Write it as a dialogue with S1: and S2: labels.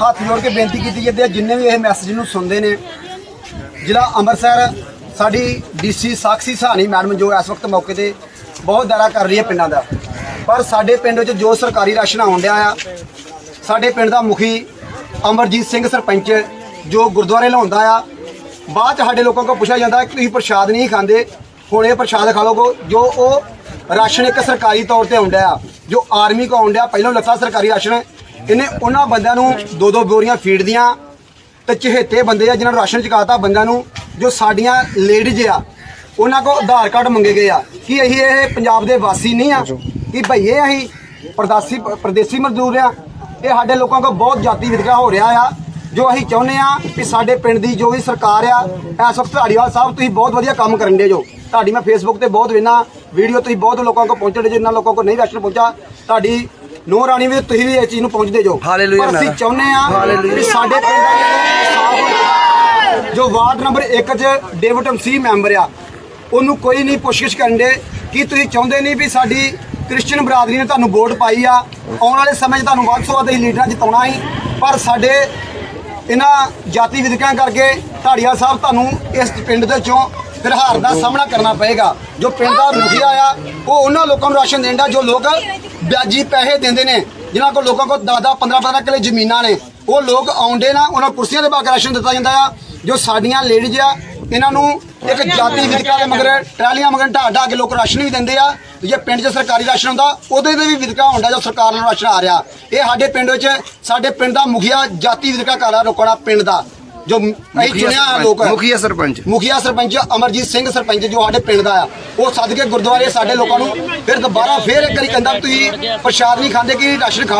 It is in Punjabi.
S1: ਹੱਥ ਜੋੜ ਕੇ ਬੇਨਤੀ ਕੀਤੀ ਜਾਂਦੀ ਹੈ। ਜਿੰਨੇ ਵੀ ਇਹ ਮੈਸੇਜ ਨੂੰ ਸੁਣਦੇ ਨੇ ਜ਼ਿਲ੍ਹਾ ਅੰਮ੍ਰਿਤਸਰ ਸਾਡੀ ਡੀਸੀ ਸਾਕਸ਼ੀ ਸਾਹਨੀ ਮੈਡਮ ਜੋ ਇਸ ਵਕਤ ਮੌਕੇ ਤੇ ਬਹੁਤ ਦਾਰਾ ਕਰ ਰਹੀ ਹੈ ਪਿੰਡਾਂ ਦਾ। ਪਰ ਸਾਡੇ ਪਿੰਡ ਵਿੱਚ ਜੋ ਸਰਕਾਰੀ ਰਾਸ਼ਨ ਆਉਣ ਡਿਆ ਆ ਸਾਡੇ ਪਿੰਡ ਦਾ ਮੁਖੀ ਅਮਰਜੀਤ ਸਿੰਘ ਸਰਪੰਚ ਜੋ ਗੁਰਦੁਆਰੇ ਲਾਉਂਦਾ ਆ ਬਾਅਦ 'ਚ ਸਾਡੇ ਲੋਕਾਂ ਕੋਲ ਪੁੱਛਿਆ ਜਾਂਦਾ ਕਿ ਤੁਸੀਂ ਪ੍ਰਸ਼ਾਦ ਨਹੀਂ ਖਾਂਦੇ ਹੁਣ ਇਹ ਪ੍ਰਸ਼ਾਦ ਖਾ ਲੋਗੋ ਜੋ ਉਹ ਰਾਸ਼ਨ ਇੱਕ ਸਰਕਾਰੀ ਤੌਰ ਤੇ ਆਉਂਦਾ ਆ ਜੋ ਆਰਮੀ ਕੋ ਆਉਂਦਾ ਪਹਿਲਾਂ ਲੱਥਾ ਸਰਕਾਰੀ ਰਾਸ਼ਨ ਇਹਨੇ ਉਹਨਾਂ ਬੰਦਿਆਂ ਨੂੰ ਦੋ ਦੋ ਬੋਰੀਆਂ ਫੀਡ ਦੀਆਂ ਤੇ ਚਹੇਤੇ ਬੰਦੇ ਆ ਜਿਨ੍ਹਾਂ ਨੂੰ ਰਾਸ਼ਨ ਚੁਕਾਤਾ ਬੰਦਿਆਂ ਨੂੰ, ਜੋ ਸਾਡੀਆਂ ਲੇਡੀਜ਼ ਆ, ਉਹਨਾਂ ਕੋ ਆਧਾਰ ਕਾਰਡ ਮੰਗੇ ਗਏ ਆ। ਕਿ ਅਸੀਂ ਇਹ ਪੰਜਾਬ ਦੇ ਵਾਸੀ ਨਹੀਂ ਆ? ਕਿ ਭਈਏ ਅਸੀਂ ਪ੍ਰਦਾਸੀ, ਪ੍ਰਦੇਸੀ ਮਜ਼ਦੂਰ ਆ? ਇਹ ਸਾਡੇ ਲੋਕਾਂ ਕੋ ਬਹੁਤ ਜਾਤੀ ਵਿਤਕਰਾ ਹੋ ਰਿਹਾ ਆ। ਜੋ ਅਸੀਂ ਚਾਹੁੰਦੇ ਆ ਕਿ ਸਾਡੇ ਪਿੰਡ ਦੀ ਜੋ ਵੀ ਸਰਕਾਰ ਆ, ਇਸ ਵਕਤ ਧਾਰੀਵਾਲ ਸਾਹਿਬ ਤੁਸੀਂ ਬਹੁਤ ਵਧੀਆ ਕੰਮ ਕਰਨ ਦੇ ਜੋ। ਤੁਹਾਡੀ ਮੈਂ ਫੇਸਬੁੱਕ ਤੇ ਬਹੁਤ ਵੇਨਾ ਵੀਡੀਓ ਤੁਸੀਂ ਬਹੁਤ ਲੋਕਾਂ ਕੋ ਪਹੁੰਚਦੇ ਜਿਨ੍ਹਾਂ ਲੋਕਾਂ ਕੋ ਨਹੀਂ ਰਾਸ਼ਨ ਪਹੁੰਚਾ ਤੁਹਾਡੀ ਨੋ ਰਾਣੀ ਵੀ ਤੁਸੀਂ ਵੀ ਇਸ ਚੀਜ਼ ਨੂੰ ਪਹੁੰਚਦੇ ਜੋ।
S2: ਹਾਲੇਲੂਇਆ
S1: ਪਰ ਅਸੀਂ। ਚਾਹੁੰਦੇ ਆ ਕਿ ਸਾਡੇ ਪਿੰਡ ਦਾ ਸਾਫ਼। ਜੋ ਵਾਰਡ ਨੰਬਰ 1 ਚ ਡੇਵਿਡ ਮਸੀਹ ਮੈਂਬਰ ਆ ਉਹਨੂੰ ਕੋਈ ਨਹੀਂ ਪੁੱਛਗਿੱਛ ਕਰਨ ਦੇ। ਕੀ ਤੁਸੀਂ ਚਾਹੁੰਦੇ ਨਹੀਂ ਵੀ ਸਾਡੀ ਕ੍ਰਿਸਚੀਅਨ ਬਰਾਦਰੀ ਨੇ ਤੁਹਾਨੂੰ ਵੋਟ ਪਾਈ ਆ? ਆਉਣ ਵਾਲੇ ਸਮੇਂ 'ਚ ਤੁਹਾਨੂੰ ਵੱਧ ਤੋਂ ਵੱਧ ਅਸੀਂ ਲੀਡਰਾਂ ਜਿਤਾਉਣਾ ਸੀ ਪਰ ਸਾਡੇ ਇਹਨਾਂ ਜਾਤੀ ਵਿਦਕਿਆਂ ਕਰਕੇ ਢਾੜੀਆ ਸਾਹਿਬ ਤੁਹਾਨੂੰ ਇਸ ਪਿੰਡ ਦੇ ਚੋਂ ਫਿਰ ਹਾਰ ਦਾ ਸਾਹਮਣਾ ਕਰਨਾ ਪਏਗਾ। ਜੋ ਪਿੰਡ ਦਾ ਮੁਖੀਆ ਆ ਉਹ ਉਹਨਾਂ ਲੋਕਾਂ ਨੂੰ ਰਾਸ਼ਨ ਦੇਂਦਾ ਜੋ ਲੋਕ ਵਿਆਜੀ ਪੈਸੇ ਦਿੰਦੇ ਨੇ, ਜਿਨ੍ਹਾਂ ਕੋਲ ਲੋਕਾਂ ਕੋਲ 10 10 15 15 ਕਿਲੇ ਜ਼ਮੀਨਾਂ ਨੇ, ਉਹ ਲੋਕ ਆਉਂਦੇ ਨਾ, ਉਹਨਾਂ ਕੁਰਸੀਆਂ ਦੇ ਬਾਗ ਰਾਸ਼ਨ ਦਿੱਤਾ ਜਾਂਦਾ ਆ। ਜੋ ਸਾਡੀਆਂ ਲੇਡੀਜ਼ ਆ, ਇਹਨਾਂ ਨੂੰ ਇੱਕ ਜਾਤੀ ਵਿਦਕਾ ਦੇ ਮਗਰ ਟਰਾਲੀਆਂ ਮਗਰ ਢਾਹ ਢਾਹ ਕੇ ਲੋਕ ਰਾਸ਼ਨ ਵੀ ਦਿੰਦੇ ਆ। ਜੇ ਪਿੰਡ 'ਚ ਸਰਕਾਰੀ ਰਾਸ਼ਨ ਹੁੰਦਾ, ਉਹਦੇ ਤੇ ਵੀ ਵਿਦਕਾ ਹੁੰਦਾ ਜੋ ਸਰਕਾਰ ਨੂੰ ਰਾਸ਼ਨ ਆ ਰਿਹਾ। ਇਹ ਸਾਡੇ ਪਿੰਡ ਵਿੱਚ, ਸਾਡੇ ਪਿੰਡ ਦਾ ਮੁਖੀਆ ਜਾਤੀ ਵਿਦਕਾ ਕਾਰਾ ਰੋਕਣਾ ਪਿੰਡ ਦਾ। ਜੋ ਅਸੀਂ ਚੁਣਿਆ ਲੋਕ
S2: ਮੁਖੀਆ ਸਰਪੰਚ।
S1: ਮੁਖੀਆ ਸਰਪੰਚ ਅਮਰਜੀਤ ਸਿੰਘ ਸਰਪੰਚ ਜੋ ਸਾਡੇ ਪਿੰਡ ਦਾ ਆ ਉਹ ਸੱਦ ਕੇ ਗੁਰਦੁਆਰੇ ਸਾਡੇ ਲੋਕਾਂ ਨੂੰ ਫਿਰ ਦੁਬਾਰਾ ਫੇਰ ਇੱਕ ਵਾਰੀ ਕਹਿੰਦਾ ਤੁਸੀਂ ਪ੍ਰਸ਼ਾਦ ਨਹੀਂ ਖਾਂਦੇ ਕਿ ਰਾਸ਼ਨ ਖਾ